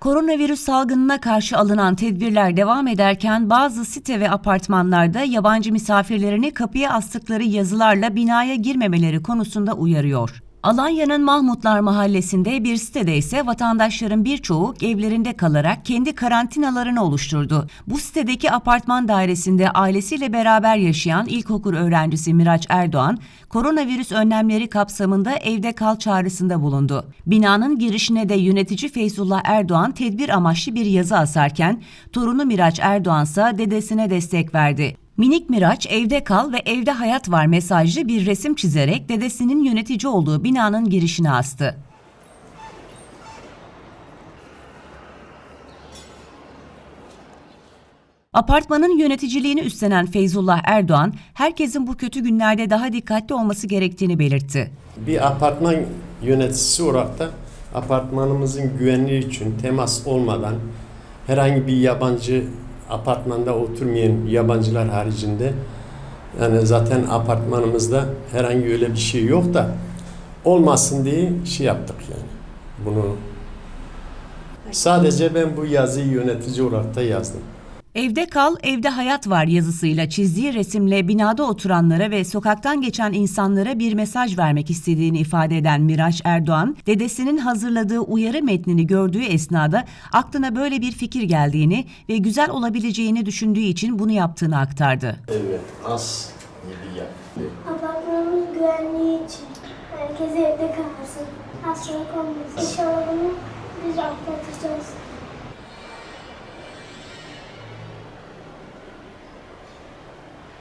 Koronavirüs salgınına karşı alınan tedbirler devam ederken bazı site ve apartmanlarda yabancı misafirlerini kapıya astıkları yazılarla binaya girmemeleri konusunda uyarıyor. Alanya'nın Mahmutlar Mahallesi'nde bir sitede ise vatandaşların birçoğu evlerinde kalarak kendi karantinalarını oluşturdu. Bu sitedeki apartman dairesinde ailesiyle beraber yaşayan ilkokul öğrencisi Miraç Erdoğan, koronavirüs önlemleri kapsamında evde kal çağrısında bulundu. Binanın girişine de yönetici Feyzullah Erdoğan tedbir amaçlı bir yazı asarken, torunu Miraç Erdoğan ise dedesine destek verdi. Minik Miraç evde kal ve evde hayat var mesajlı bir resim çizerek dedesinin yönetici olduğu binanın girişine astı. Apartmanın yöneticiliğini üstlenen Feyzullah Erdoğan, herkesin bu kötü günlerde daha dikkatli olması gerektiğini belirtti. Bir apartman yöneticisi olarak da apartmanımızın güvenliği için temas olmadan herhangi bir yabancı apartmanda oturmayan yabancılar haricinde yani zaten apartmanımızda herhangi öyle bir şey yok da olmasın diye şey yaptık yani. Bunu sadece ben bu yazıyı yönetici olarak da yazdım. Evde kal, evde hayat var yazısıyla çizdiği resimle binada oturanlara ve sokaktan geçen insanlara bir mesaj vermek istediğini ifade eden Miraç Erdoğan, dedesinin hazırladığı uyarı metnini gördüğü esnada aklına böyle bir fikir geldiğini ve güzel olabileceğini düşündüğü için bunu yaptığını aktardı. Evet, az gibi yaptı. Apartmanımız güvenliği için herkes evde kalmasın. Hastalık olmasın. İnşallah bunu.